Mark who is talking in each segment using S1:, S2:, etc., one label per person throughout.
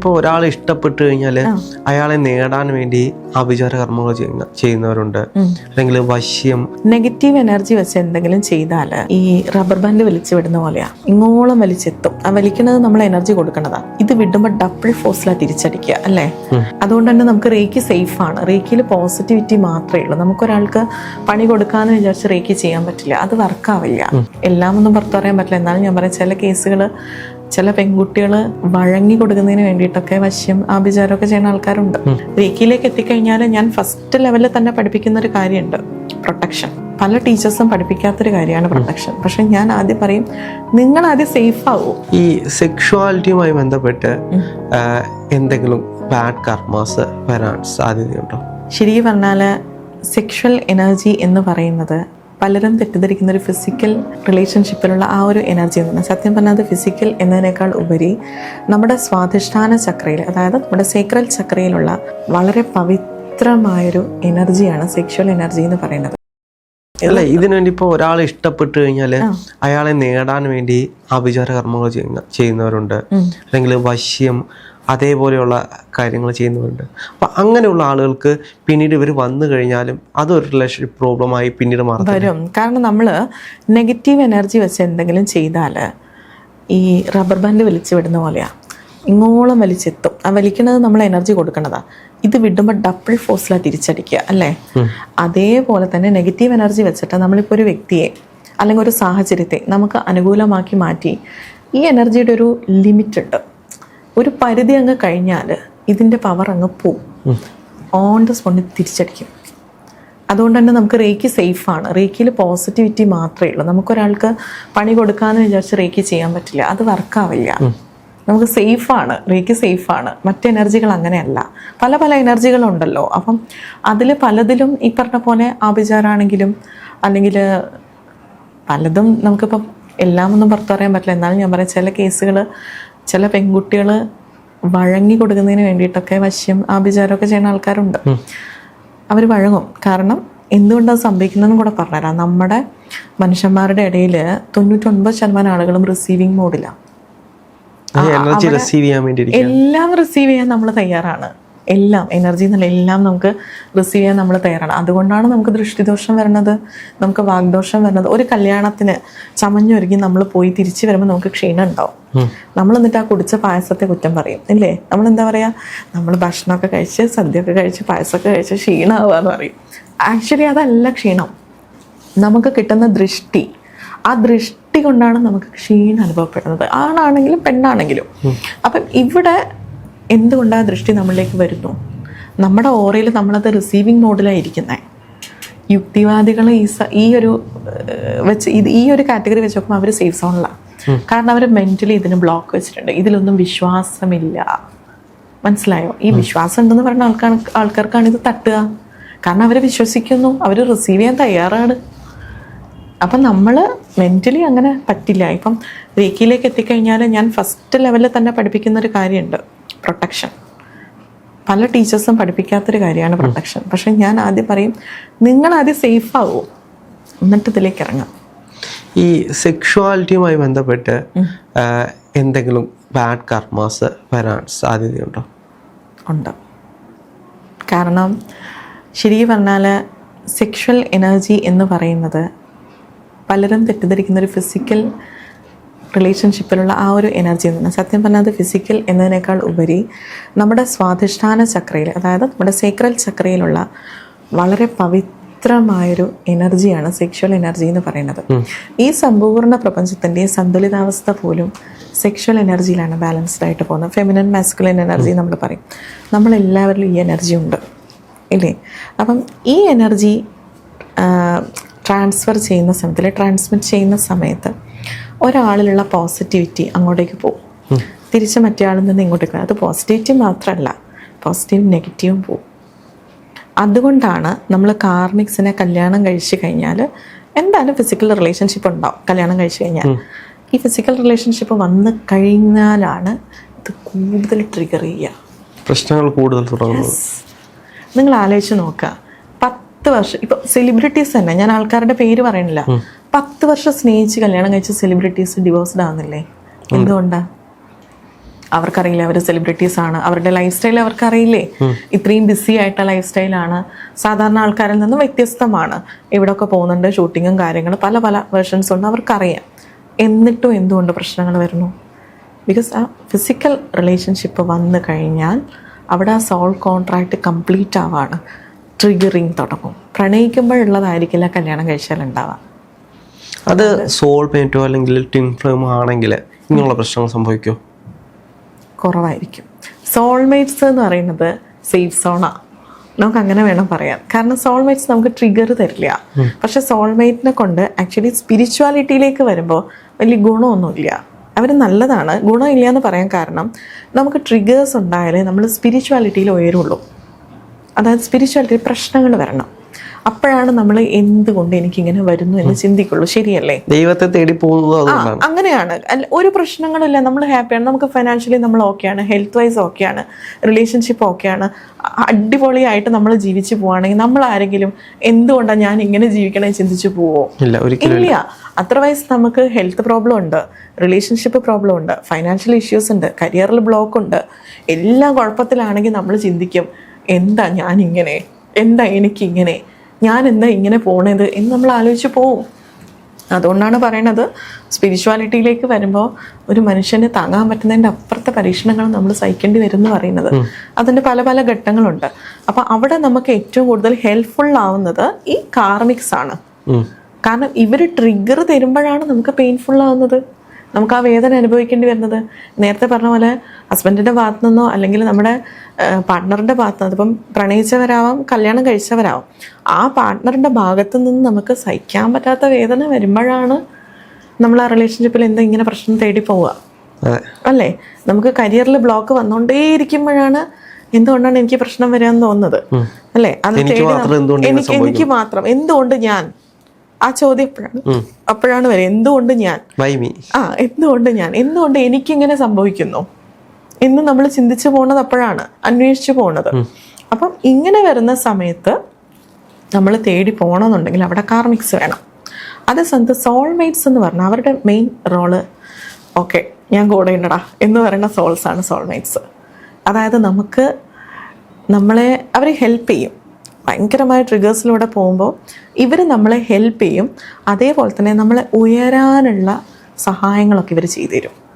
S1: ഇപ്പോൾ ഒരാളെ ഇഷ്ടപ്പെട്ടു കഴിഞ്ഞാൽ അയാളെ നേടാൻ വേണ്ടി ആഭിചാര കർമ്മങ്ങൾ ചെയ്യുന്ന ചെയ്യുന്നവരുണ്ട്. അല്ലെങ്കിൽ വശ്യം.
S2: നെഗറ്റീവ് എനർജി വെച്ച് എന്തെങ്കിലും ചെയ്താൽ ഈ റബ്ബർ ബാൻഡ് വലിച്ചു വിടുന്ന പോലെയാ. ഇങ്ങോളം വലിച്ചെത്തും. ആ വലിക്കുന്നത് നമ്മൾ എനർജി കൊടുക്കണതാ. ഇത് വിടുമ്പോൾ ഡബിൾ ഫോഴ്സിലാ തിരിച്ചടിക്കുക അല്ലേ? അതുകൊണ്ട് തന്നെ നമുക്ക് റേക്ക് സേഫ് ആണ്. റേക്കിൽ പോസിറ്റിവിറ്റി മാത്രമേ ഉള്ളൂ. നമുക്കൊരാൾക്ക് പണി കൊടുക്കാന്ന് വിചാരിച്ച് റേക്ക് ചെയ്യാൻ പറ്റില്ല. അത് വർക്കാവില്ല എല്ലാം ഒന്നും പുറത്തു പറയാൻ പറ്റില്ല. എന്നാലും ഞാൻ പറയാം ചില കേസുകൾ ചില പെൺകുട്ടികൾ വഴങ്ങി കൊടുക്കുന്നതിന് വേണ്ടിയിട്ടൊക്കെ വശ്യം ആഭിചാരമൊക്കെ ചെയ്യുന്ന ആൾക്കാരുണ്ട്. റീക്കിയിലേക്ക് എത്തിക്കഴിഞ്ഞാൽ ഞാൻ ഫസ്റ്റ് ലെവലിൽ തന്നെ പഠിപ്പിക്കുന്ന ഒരു കാര്യമുണ്ട്. പ്രൊട്ടക്ഷൻ പല ടീച്ചേഴ്സും പഠിപ്പിക്കാത്തൊരു കാര്യമാണ് പ്രൊട്ടക്ഷൻ പക്ഷെ ഞാൻ ആദ്യം പറയും നിങ്ങൾ ആദ്യം സേഫ് ആവൂ.
S1: ഈ സെക്ഷുവാലിറ്റിയുമായി ബന്ധപ്പെട്ട് എന്തെങ്കിലും ബാഡ് കർമാസ് വരാൻ സാധ്യതയുണ്ടോ?
S2: ശരിക്കും പറഞ്ഞാൽ സെക്ഷൽ എനർജി എന്ന് പറയുന്നത് പലരും തെറ്റിദ്ധരിക്കുന്ന ഒരു ഫിസിക്കൽ റിലേഷൻഷിപ്പിലുള്ള ആ ഒരു എനർജി എന്ന് പറഞ്ഞാൽ സത്യം പറഞ്ഞാൽ അത് ഫിസിക്കൽ എന്നതിനേക്കാൾ ഉപരി നമ്മുടെ സ്വാധിഷ്ഠാന ചക്രയിൽ അതായത് നമ്മുടെ സേക്രൽ ചക്രയിലുള്ള വളരെ പവിത്രമായൊരു എനർജിയാണ് സെക്ഷൽ എനർജി എന്ന് പറയുന്നത്.
S1: അല്ല ഇതിനു വേണ്ടി ഇപ്പോൾ ഒരാളെ ഇഷ്ടപ്പെട്ടു കഴിഞ്ഞാൽ അയാളെ നേടാൻ വേണ്ടി ആഭിചാര കർമ്മങ്ങൾ ചെയ്യുന്ന ചെയ്യുന്നവരുണ്ട്. അല്ലെങ്കിൽ വശ്യം അതേപോലെയുള്ള കാര്യങ്ങൾ ചെയ്യുന്നവരുണ്ട്. അപ്പം അങ്ങനെയുള്ള ആളുകൾക്ക് പിന്നീട് ഇവർ വന്നു കഴിഞ്ഞാലും അതൊരു റിലേഷൻഷിപ്പ് പ്രോബ്ലമായി പിന്നീട് മാറും
S2: വരും. കാരണം നമ്മൾ നെഗറ്റീവ് എനർജി വെച്ച് എന്തെങ്കിലും ചെയ്താൽ ഈ റബ്ബർ ബാൻഡ് വലിച്ചു വിടുന്ന പോലെയാണ് ഇങ്ങോളം വലിച്ചെത്തും. ആ വലിക്കുന്നത് നമ്മൾ എനർജി കൊടുക്കേണ്ടതാണ് ഇത് വിടുമ്പോൾ ഡബിൾ ഫോഴ്സിലാണ് തിരിച്ചടിക്കുക അല്ലേ? അതേപോലെ തന്നെ നെഗറ്റീവ് എനർജി വെച്ചിട്ട് നമ്മളിപ്പോൾ ഒരു വ്യക്തിയെ അല്ലെങ്കിൽ ഒരു സാഹചര്യത്തെ നമുക്ക് അനുകൂലമാക്കി മാറ്റി ഈ എനർജിയുടെ ഒരു ലിമിറ്റ് ഉണ്ട്. ഒരു പരിധി അങ്ങ് കഴിഞ്ഞാൽ ഇതിന്റെ പവർ അങ്ങ് പോവും. ഓൺ ദ സ്പോണ്ടിൽ തിരിച്ചടിക്കും. അതുകൊണ്ട് തന്നെ നമുക്ക് റേക്ക് സേഫാണ് റേക്കിൽ പോസിറ്റിവിറ്റി മാത്രമേ ഉള്ളൂ. നമുക്കൊരാൾക്ക് പണി കൊടുക്കാമെന്ന് വിചാരിച്ച് റേക്ക് ചെയ്യാൻ പറ്റില്ല. അത് വർക്കാവില്ല നമുക്ക് സേഫാണ് റേക്ക് സേഫ് ആണ്. മറ്റ് എനർജികൾ അങ്ങനെയല്ല. പല പല എനർജികളുണ്ടല്ലോ അപ്പം അതിൽ പലതിലും ഈ പറഞ്ഞ പോലെ ആഭിചാരാണെങ്കിലും അല്ലെങ്കിൽ പലതും നമുക്കിപ്പം എല്ലാം ഒന്നും പുറത്തു പറയാൻ പറ്റില്ല. എന്നാലും ഞാൻ പറയാം ചില കേസുകൾ ചില പെൺകുട്ടികൾ വഴങ്ങി കൊടുക്കുന്നതിന് വേണ്ടിയിട്ടൊക്കെ വശ്യം ആഭിചാരമൊക്കെ ചെയ്യുന്ന ആൾക്കാരുണ്ട്. അവർ വഴങ്ങും. കാരണം എന്തുകൊണ്ടത് സംഭവിക്കുന്നതെന്നും കൂടെ പറഞ്ഞുതരാം. നമ്മുടെ മനുഷ്യന്മാരുടെ ഇടയിൽ തൊണ്ണൂറ്റൊൻപത് ശതമാനം ആളുകളും റിസീവിങ് മോഡിലാണ് എല്ലാം റിസീവ് ചെയ്യാൻ നമ്മൾ തയ്യാറാണ്. എല്ലാം എനർജി എന്നല്ല എല്ലാം നമുക്ക് റിസീവ് ചെയ്യാൻ നമ്മൾ തയ്യാറാണ്. അതുകൊണ്ടാണ് നമുക്ക് ദൃഷ്ടിദോഷം വരുന്നത് നമുക്ക് വാഗ്ദോഷം വരുന്നത് ഒരു കല്യാണത്തിന് ചമഞ്ഞൊരുങ്ങി നമ്മൾ പോയി തിരിച്ചു വരുമ്പോൾ നമുക്ക് ക്ഷീണം ഉണ്ടാവും. നമ്മൾ എന്നിട്ട് ആ കുടിച്ച പായസത്തെ കുറ്റം പറയും ഇല്ലേ? നമ്മൾ എന്താ പറയാ? നമ്മൾ ഭക്ഷണമൊക്കെ കഴിച്ച് സദ്യയൊക്കെ കഴിച്ച് പായസമൊക്കെ കഴിച്ച് ക്ഷീണമാവുക എന്ന് പറയും. ആക്ച്വലി അതല്ല ക്ഷീണം. നമുക്ക് കിട്ടുന്ന ദൃഷ്ടി. ആ ദൃഷ്ടി കൊണ്ടാണ് നമുക്ക് ക്ഷീണം അനുഭവപ്പെടുന്നത്. ആണാണെങ്കിലും പെണ്ണാണെങ്കിലും. അപ്പം ഇവിടെ എന്തുകൊണ്ട് ആ ദൃഷ്ടി നമ്മളിലേക്ക് വരുന്നു? നമ്മുടെ ഓറയിൽ നമ്മളത് റിസീവിങ് മോഡിലാണ് ഇരിക്കുന്നത് യുക്തിവാദികൾ ഈ സ- ഈ ഒരു വെച്ച് ഇത് ഈ ഒരു കാറ്റഗറി വെച്ച് നോക്കുമ്പോൾ അവർ സേഫ് സോണിലാണ് കാരണം അവർ മെന്റലി ഇതിന് ബ്ലോക്ക് വെച്ചിട്ടുണ്ട്. ഇതിലൊന്നും വിശ്വാസമില്ല. മനസ്സിലായോ? ഈ വിശ്വാസം ഉണ്ടെന്ന് പറഞ്ഞ ആൾക്കാർ ആൾക്കാർക്കാണ് ഇത് തട്ടുക. കാരണം അവർ വിശ്വസിക്കുന്നു. അവർ റിസീവ് ചെയ്യാൻ തയ്യാറാണ്. അപ്പം നമ്മൾ മെന്റലി അങ്ങനെ പറ്റില്ല. ഇപ്പം റേക്കിയിലേക്ക് എത്തിക്കഴിഞ്ഞാൽ ഞാൻ ഫസ്റ്റ് ലെവലിൽ തന്നെ പഠിപ്പിക്കുന്ന ഒരു കാര്യമുണ്ട്. പ്രൊട്ടക്ഷൻ പല ടീച്ചേഴ്സും പഠിപ്പിക്കാത്തൊരു കാര്യമാണ് പ്രൊട്ടക്ഷൻ പക്ഷേ ഞാൻ ആദ്യം പറയും നിങ്ങൾ ആദ്യം സേഫ് ആവൂ. എന്നിട്ട് ഇതിലേക്ക് ഇറങ്ങാം.
S1: ഈ സെക്ഷുവാലിറ്റിയുമായി ബന്ധപ്പെട്ട് എന്തെങ്കിലും ബാഡ് കർമാസ് വരാൻ സാധ്യതയുണ്ടോ?
S2: ഉണ്ട്. കാരണം ശരിക്കും പറഞ്ഞാൽ സെക്ഷൽ എനർജി എന്ന് പറയുന്നത് പലരും തെറ്റിദ്ധരിക്കുന്ന ഒരു ഫിസിക്കൽ റിലേഷൻഷിപ്പിലുള്ള ആ ഒരു എനർജി എന്ന് സത്യം പറഞ്ഞാൽ അത് ഫിസിക്കൽ എന്നതിനേക്കാൾ ഉപരി നമ്മുടെ സ്വാധിഷ്ഠാന ചക്രയിൽ അതായത് നമ്മുടെ സേക്രൽ ചക്രയിലുള്ള വളരെ പവിത്രമായൊരു എനർജിയാണ് സെക്ഷൽ എനർജി എന്ന് പറയുന്നത്. ഈ സമ്പൂർണ പ്രപഞ്ചത്തിന്റെ സന്തുലിതാവസ്ഥ പോലും സെക്ഷൽ എനർജിയിലാണ് ബാലൻസ്ഡ് ആയിട്ട് പോകുന്നത്. ഫെമിനൻ മാസ്കുലിൻ എനർജി നമ്മൾ പറയും. നമ്മളെല്ലാവരിലും ഈ എനർജി ഉണ്ട്. ഇല്ലേ? അപ്പം ഈ എനർജി ട്രാൻസ്ഫർ ചെയ്യുന്ന സമയത്ത് അല്ലെങ്കിൽ ട്രാൻസ്മിറ്റ് ചെയ്യുന്ന സമയത്ത് ഒരാളിലുള്ള പോസിറ്റിവിറ്റി അങ്ങോട്ടേക്ക് പോകും. തിരിച്ച് മറ്റേ ആളിൽ നിന്ന് ഇങ്ങോട്ടേക്ക് അത് പോസിറ്റിവിറ്റി മാത്രമല്ല പോസിറ്റീവും നെഗറ്റീവും പോകും. അതുകൊണ്ടാണ് നമ്മൾ കാർമിക്സിനെ കല്യാണം കഴിച്ചു കഴിഞ്ഞാൽ എന്തായാലും ഫിസിക്കൽ റിലേഷൻഷിപ്പ് ഉണ്ടാവും കല്യാണം കഴിച്ചു കഴിഞ്ഞാൽ ഈ ഫിസിക്കൽ റിലേഷൻഷിപ്പ് വന്നു കഴിഞ്ഞാലാണ് ഇത് കൂടുതൽ ട്രിഗർ ചെയ്യുക.
S1: പ്രശ്നങ്ങൾ കൂടുതൽ തുടങ്ങുന്നത്.
S2: നിങ്ങൾ ആലോചിച്ച് നോക്കുക. പത്ത് വർഷം ഇപ്പൊ സെലിബ്രിറ്റീസ് തന്നെ ഞാൻ ആൾക്കാരുടെ പേര് പറയണില്ല പത്ത് വർഷം സ്നേഹിച്ച് കല്യാണം കഴിച്ച സെലിബ്രിറ്റീസ് ഡിവോഴ്സ്ഡ് ആവുന്നില്ലേ? എന്തുകൊണ്ടാ? അവർക്കറിയില്ല അവർ സെലിബ്രിറ്റീസ് ആണ്. അവരുടെ ലൈഫ് സ്റ്റൈൽ അവർക്കറിയില്ലേ ഇത്രയും ബിസി ആയിട്ടുള്ള ലൈഫ് സ്റ്റൈലാണ് സാധാരണ ആൾക്കാരിൽ നിന്നും വ്യത്യസ്തമാണ്. ഇവിടെയൊക്കെ പോകുന്നുണ്ട് ഷൂട്ടിങ്ങും കാര്യങ്ങളും പല പല വേർഷൻസ് ഉണ്ട്. അവർക്കറിയാം. എന്നിട്ടും എന്തുകൊണ്ട് പ്രശ്നങ്ങൾ വരുന്നു? ബിക്കോസ് ആ ഫിസിക്കൽ റിലേഷൻഷിപ്പ് വന്നു കഴിഞ്ഞാൽ അവിടെ ആ സോൾ കോൺട്രാക്റ്റ് കംപ്ലീറ്റ് ആവാണ്. ട്രിഗറിങ് തുടങ്ങും. പ്രണയിക്കുമ്പോഴുള്ളതായിരിക്കില്ല കല്യാണം കഴിച്ചാൽ ഉണ്ടാവാം
S1: അത് സോൾ പെയിന്റോ അല്ലെങ്കിൽ ടിൻ ഫ്ലെയിമോ ആണെങ്കിൽ ഇങ്ങനെയുള്ള പ്രശ്നങ്ങൾ സംഭവിക്കുമോ
S2: കുറവായിരിക്കും. സോൾമേറ്റ്സ് എന്ന് പറയുന്നത് സേഫ് സോണാ. നമുക്ക് അങ്ങനെ വേണം പറയാൻ. കാരണം സോൾമേറ്റ്സ് നമുക്ക് ട്രിഗർ തരില്ല. പക്ഷെ സോൾമേറ്റിനെ കൊണ്ട് ആക്ച്വലി സ്പിരിച്വാലിറ്റിയിലേക്ക് വരുമ്പോൾ വലിയ ഗുണമൊന്നുമില്ല. അവർ നല്ലതാണ്. ഗുണമില്ല എന്ന് പറയാൻ കാരണം നമുക്ക് ട്രിഗേഴ്സ് ഉണ്ടായാലേ നമ്മൾ സ്പിരിച്വാലിറ്റിയിൽ ഉയരുള്ളൂ. അതായത് സ്പിരിച്വാലിറ്റി പ്രശ്നങ്ങൾ വരണം. അപ്പോഴാണ് നമ്മൾ എന്തുകൊണ്ട് എനിക്കിങ്ങനെ വരുന്നു എന്ന് ചിന്തിക്കുള്ളൂ. ശരിയല്ലേ?
S1: ദൈവത്തെ തേടി പോകുന്നത്
S2: അങ്ങനെയാണ്. ഒരു പ്രശ്നങ്ങളില്ല നമ്മൾ ഹാപ്പിയാണ് നമുക്ക് ഫൈനാൻഷ്യലി നമ്മൾ ഓക്കെയാണ് ഹെൽത്ത് വൈസ് ഓക്കെയാണ് റിലേഷൻഷിപ്പ് ഓക്കെയാണ് അടിപൊളിയായിട്ട് നമ്മൾ ജീവിച്ചു പോവാണെങ്കിൽ നമ്മൾ ആരെങ്കിലും എന്തുകൊണ്ടാണ് ഞാൻ ഇങ്ങനെ ജീവിക്കണേ ചിന്തിച്ചു പോവോ?
S1: ഇല്ല
S2: അതർവൈസ് നമുക്ക് ഹെൽത്ത് പ്രോബ്ലം ഉണ്ട്. റിലേഷൻഷിപ്പ് പ്രോബ്ലം ഉണ്ട്. ഫൈനാൻഷ്യൽ ഇഷ്യൂസ് ഉണ്ട്. കരിയറിൽ ബ്ലോക്ക് ഉണ്ട്. എല്ലാം കുഴപ്പത്തിലാണെങ്കിൽ നമ്മൾ ചിന്തിക്കും എന്താ ഞാൻ ഇങ്ങനെ എന്താ എനിക്കിങ്ങനെ? ഞാൻ എന്താ ഇങ്ങനെ പോണത് എന്ന് നമ്മൾ ആലോചിച്ച് പോവും. അതുകൊണ്ടാണ് പറയണത് സ്പിരിച്വാലിറ്റിയിലേക്ക് വരുമ്പോൾ ഒരു മനുഷ്യന് താങ്ങാൻ പറ്റുന്നതിന്റെ അപ്പുറത്തെ പരീക്ഷണങ്ങൾ നമ്മൾ സഹിക്കേണ്ടി വരും എന്ന് പറയുന്നത്. അതിന്റെ പല പല ഘട്ടങ്ങളുണ്ട്. അപ്പോൾ അവിടെ നമുക്ക് ഏറ്റവും കൂടുതൽ ഹെൽപ്ഫുൾ ആവുന്നത് ഈ കാർമിക്സ് ആണ്. കാരണം ഇവർ ട്രിഗർ തരുമ്പോഴാണ് നമുക്ക് പെയിൻഫുൾ ആവുന്നത്. നമുക്ക് ആ വേദന അനുഭവിക്കേണ്ടി വരുന്നത്? നേരത്തെ പറഞ്ഞ പോലെ ഹസ്ബൻഡിന്റെ ഭാഗത്തു നിന്നോ അല്ലെങ്കിൽ നമ്മുടെ പാർട്ട്ണറിന്റെ ഭാഗത്ത് നിന്ന് അതിപ്പം പ്രണയിച്ചവരാവാം കല്യാണം കഴിച്ചവരാവാം ആ പാർട്ട്ണറിന്റെ ഭാഗത്തു നിന്ന് നമുക്ക് സഹിക്കാൻ പറ്റാത്ത വേദന വരുമ്പോഴാണ് നമ്മൾ ആ റിലേഷൻഷിപ്പിൽ എന്താ ഇങ്ങനെ പ്രശ്നം തേടി പോവുക? അല്ലേ? നമുക്ക് കരിയറിൽ ബ്ലോക്ക് വന്നുകൊണ്ടേയിരിക്കുമ്പോഴാണ് എന്തുകൊണ്ടാണ് എനിക്ക് പ്രശ്നം വരാൻ തോന്നുന്നത്? അല്ലേ? അത്
S1: എനിക്ക് മാത്രം എന്തുകൊണ്ട്
S2: എനിക്ക് എനിക്ക് മാത്രം. എന്തുകൊണ്ട് ഞാൻ ആ ചോദ്യം എപ്പോഴാണ്? അപ്പോഴാണ് വരെ എന്തുകൊണ്ട് ഞാൻ? ആ എന്തുകൊണ്ട് ഞാൻ? എന്തുകൊണ്ട് എനിക്കിങ്ങനെ സംഭവിക്കുന്നു? എന്ന് നമ്മൾ ചിന്തിച്ചു പോണത് അപ്പോഴാണ് അന്വേഷിച്ചു പോണത്. അപ്പം ഇങ്ങനെ വരുന്ന സമയത്ത് നമ്മൾ തേടി പോകണമെന്നുണ്ടെങ്കിൽ അവിടെ കാർമിക്സ് വേണം. അത് സമയത്ത് സോൾമേറ്റ്സ് എന്ന് പറഞ്ഞാൽ അവരുടെ മെയിൻ റോൾ ഓക്കെ ഞാൻ കൂടെ ഉണ്ടടാ എന്ന് പറയുന്ന സോൾസ് ആണ് സോൾമേറ്റ്സ് അതായത് നമുക്ക് നമ്മളെ അവരെ ഹെൽപ്പ് ചെയ്യും. ഭയങ്കരമായ ട്രിഗേഴ്സിലൂടെ പോകുമ്പോൾ ഇവർ നമ്മളെ ഹെൽപ്പ് ചെയ്യും. അതേപോലെ തന്നെ നമ്മളെ ഉയരാനുള്ള സഹായങ്ങളൊക്കെ ഇവർ ചെയ്തു തരും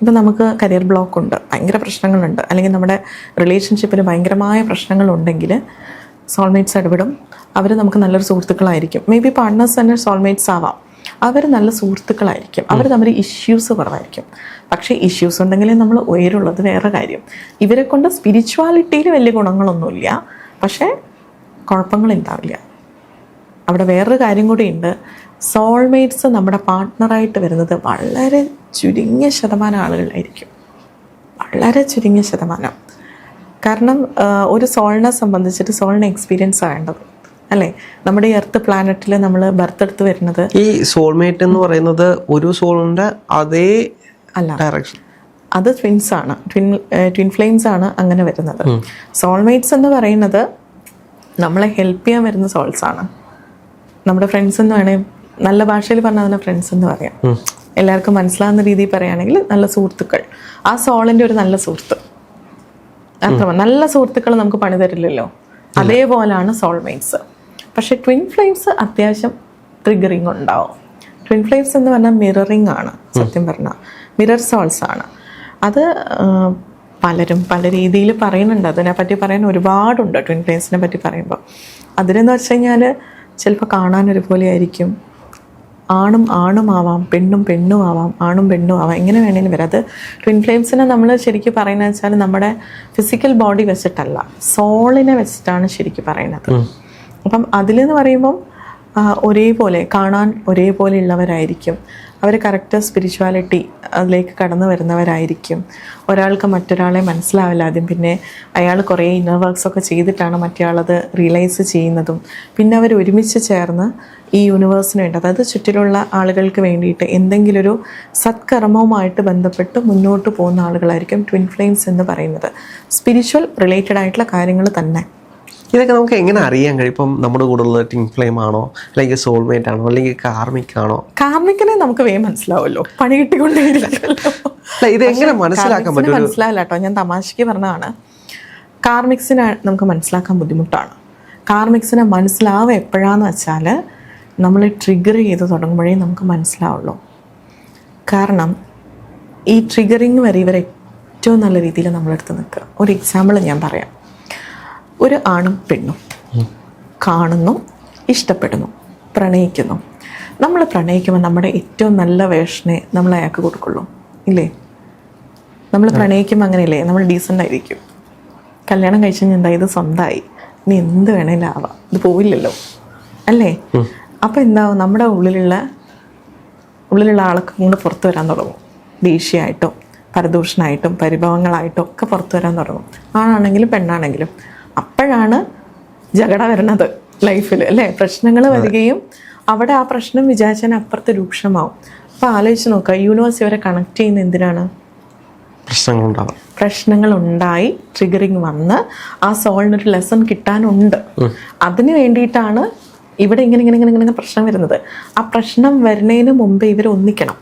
S2: ഇപ്പം നമുക്ക് കരിയർ ബ്ലോക്ക് ഉണ്ട് ഭയങ്കര പ്രശ്നങ്ങളുണ്ട്. അല്ലെങ്കിൽ നമ്മുടെ റിലേഷൻഷിപ്പിൽ ഭയങ്കരമായ പ്രശ്നങ്ങളുണ്ടെങ്കിൽ സോൾമേറ്റ്സ് ഇടപെടും. അവർ നമുക്ക് നല്ലൊരു സുഹൃത്തുക്കളായിരിക്കും. മേ ബി പാർട്ട്നേഴ്സ് തന്നെ സോൾമേറ്റ്സ് ആവാം. അവർ നല്ല സുഹൃത്തുക്കളായിരിക്കും. അവർ തമ്മിൽ ഇഷ്യൂസ് കുറവായിരിക്കും. പക്ഷേ ഇഷ്യൂസ് ഉണ്ടെങ്കിലേ നമ്മൾ ഉയരുള്ളത് വേറെ കാര്യം. ഇവരെ കൊണ്ട് സ്പിരിച്വാലിറ്റിയിൽ വലിയ ഗുണങ്ങളൊന്നുമില്ല. പക്ഷേ കുഴപ്പങ്ങളുണ്ടാവില്ല. അവിടെ വേറൊരു കാര്യം കൂടിയുണ്ട്. സോൾമേറ്റ്സ് നമ്മുടെ പാർട്ട്ണറായിട്ട് വരുന്നത് വളരെ ചുരുങ്ങിയ ശതമാനം ആളുകളായിരിക്കും വളരെ ചുരുങ്ങിയ ശതമാനം. കാരണം ഒരു സോളിനെ സംബന്ധിച്ചിട്ട് സോളിന് എക്സ്പീരിയൻസ് വേണ്ടത്. അല്ലേ? നമ്മുടെ ഈ എർത്ത് പ്ലാനറ്റിൽ നമ്മൾ ബർത്ത് എടുത്ത് വരുന്നത്
S1: ഈ സോൾമേറ്റ് എന്ന് പറയുന്നത് ഒരു സോളിന്റെ അതേ
S2: അല്ല.
S1: ഡയറക്ഷൻ
S2: അത് ട്വിൻസ് ആണ്. ട്വിൻ ട്വിൻ ഫ്ലെയിംസ് ആണ് അങ്ങനെ വരുന്നത്. സോൾമേറ്റ്സ് എന്ന് പറയുന്നത് നമ്മളെ ഹെൽപ്പ് ചെയ്യാൻ വരുന്ന സോൾസ് ആണ്. നമ്മുടെ ഫ്രണ്ട്സ് എന്ന് വേണേൽ നല്ല ഭാഷയിൽ പറഞ്ഞാൽ അതിനെ ഫ്രണ്ട്സ് എന്ന് പറയാം. എല്ലാവർക്കും മനസ്സിലാവുന്ന രീതിയിൽ പറയുകയാണെങ്കിൽ നല്ല സുഹൃത്തുക്കൾ. ആ സോളിന്റെ ഒരു നല്ല സുഹൃത്ത്. അത്ര നല്ല സുഹൃത്തുക്കൾ നമുക്ക് പണി തരില്ലല്ലോ. അതേപോലാണ് സോൾമേറ്റ്സ് പക്ഷെ ട്വിൻ ഫ്ലെയിംസ് അത്യാവശ്യം ട്രിഗറിങ് ഉണ്ടാവും. ട്വിൻ ഫ്ലെയിംസ് എന്ന് പറഞ്ഞാൽ മിററിങ് ആണ് സത്യം പറഞ്ഞാൽ. മിറർ സോൾസ് ആണ്. അത് പലരും പല രീതിയിൽ പറയുന്നുണ്ട്. അതിനെപ്പറ്റി പറയാൻ ഒരുപാടുണ്ട്. ട്വിൻ ഫ്ലെയിംസിനെ പറ്റി പറയുമ്പോൾ അതിനെന്ന് വെച്ച് കഴിഞ്ഞാൽ ചിലപ്പോൾ കാണാൻ ഒരുപോലെ ആയിരിക്കും. ആണും ആണും ആവാം പെണ്ണും പെണ്ണും ആവാം ആണും പെണ്ണും ആവാം. എങ്ങനെ വേണേലും വരാം. അത് ട്വിൻ ഫ്ലെയിംസിനെ നമ്മൾ ശരിക്കും പറയുന്നത് വെച്ചാൽ നമ്മുടെ ഫിസിക്കൽ ബോഡി വെച്ചിട്ടല്ല സോളിനെ വെച്ചിട്ടാണ് ശരിക്കും പറയുന്നത്. അപ്പം അതിലെന്ന് പറയുമ്പം ഒരേപോലെ കാണാൻ ഒരേപോലെ ഉള്ളവരായിരിക്കും അവർ കറക്റ്റ് സ്പിരിച്വാലിറ്റി അതിലേക്ക് കടന്നു വരുന്നവരായിരിക്കും. ഒരാൾക്ക് മറ്റൊരാളെ മനസ്സിലാവില്ല. ആദ്യം പിന്നെ അയാൾ കുറേ ഇന്നർ വർക്ക്സ് ഒക്കെ ചെയ്തിട്ടാണ് മറ്റേയാളത് റിയലൈസ് ചെയ്യുന്നതും. പിന്നെ അവർ ഒരുമിച്ച് ചേർന്ന് ഈ യൂണിവേഴ്സിന് വേണ്ടി അതായത് ചുറ്റിലുള്ള ആളുകൾക്ക് വേണ്ടിയിട്ട് എന്തെങ്കിലും ഒരു സത്കർമ്മവുമായിട്ട് ബന്ധപ്പെട്ട് മുന്നോട്ട് പോകുന്ന ആളുകളായിരിക്കും ട്വിൻ ഫ്ലെയിംസ് എന്ന് പറയുന്നത്. സ്പിരിച്വൽ റിലേറ്റഡ് ആയിട്ടുള്ള കാര്യങ്ങൾ തന്നെ.
S1: ഇതൊക്കെ നമുക്ക് എങ്ങനെ അറിയാൻ കഴിയും? ഇപ്പം നമ്മുടെ കൂടെ ഉള്ളത് ടിങ് ഫ്ലെയിം ആണോ? അല്ലെങ്കിൽ സോൾമേറ്റ് ആണോ? അല്ലെങ്കിൽ കാർമിക് ആണോ?
S2: കാർമിക്കിനെ നമുക്ക് വേഗം മനസ്സിലാവുമല്ലോ. പണി കിട്ടിക്കൊണ്ടേയിരിക്കുമല്ലോ.
S1: ഇത് എങ്ങനെ മനസ്സിലാക്കാൻ പറ്റും?
S2: മനസ്സിലാവില്ല കേട്ടോ. ഞാൻ തമാശയ്ക്ക് പറഞ്ഞതാണ്. കാർമിക്സിനെ നമുക്ക് മനസ്സിലാക്കാൻ ബുദ്ധിമുട്ടാണ്. കാർമിക്സിനെ മനസ്സിലാവുക എപ്പോഴാന്ന് വെച്ചാൽ നമ്മൾ ട്രിഗർ ചെയ്ത് തുടങ്ങുമ്പോഴേ നമുക്ക് മനസ്സിലാവുള്ളൂ. കാരണം ഈ ട്രിഗറിങ് വരെ ഇവർ ഏറ്റവും നല്ല രീതിയിൽ നമ്മളെടുത്ത് നിൽക്കുക. ഒരു എക്സാമ്പിൾ ഞാൻ പറയാം. ഒരു ആണും പെണ്ണും കാണുന്നു ഇഷ്ടപ്പെടുന്നു പ്രണയിക്കുന്നു. നമ്മൾ പ്രണയിക്കുമ്പോൾ നമ്മുടെ ഏറ്റവും നല്ല വേഷനെ നമ്മൾ അയാൾക്ക് കൊടുക്കുള്ളൂ. ഇല്ലേ? നമ്മൾ പ്രണയിക്കുമ്പോൾ അങ്ങനെയല്ലേ? നമ്മൾ ഡീസന്റ് ആയിരിക്കും. കല്യാണം കഴിച്ച് കഴിഞ്ഞാൽ എന്താ ഇത് സ്വന്തമായി? നീ എന്ത് വേണേലും ആവാം. ഇത് പോവില്ലല്ലോ. അല്ലേ? അപ്പം എന്താവും? നമ്മുടെ ഉള്ളിലുള്ള ഉള്ളിലുള്ള ആളൊക്കെ കൊണ്ട് പുറത്തു വരാൻ തുടങ്ങും. ദേഷ്യമായിട്ടും പരദൂഷണമായിട്ടും പരിഭവങ്ങളായിട്ടും ഒക്കെ പുറത്തു വരാൻ തുടങ്ങും. ആണാണെങ്കിലും പെണ്ണാണെങ്കിലും. അപ്പോഴാണ് ജഗട വരണത് ലൈഫിൽ അല്ലേ? പ്രശ്നങ്ങൾ വരികയും അവിടെ ആ പ്രശ്നം വിചാരിച്ചാൽ അപ്പുറത്ത് രൂക്ഷമാവും. അപ്പോൾ ആലോചിച്ച് നോക്കുക യൂണിവേഴ്സ് ഇവരെ കണക്ട് ചെയ്യുന്ന എന്തിനാണ്?
S1: പ്രശ്നങ്ങളുണ്ടാവാം.
S2: പ്രശ്നങ്ങൾ ഉണ്ടായി ട്രിഗറിങ് വന്ന് ആ സോളിനൊരു ലെസൺ കിട്ടാനുണ്ട്. അതിന് വേണ്ടിയിട്ടാണ് ഇവിടെ ഇങ്ങനെ ഇങ്ങനെ ഇങ്ങനെ ഇങ്ങനെ പ്രശ്നം വരുന്നത്. ആ പ്രശ്നം വരുന്നതിന് മുമ്പേ ഇവർ ഒന്നിക്കണം.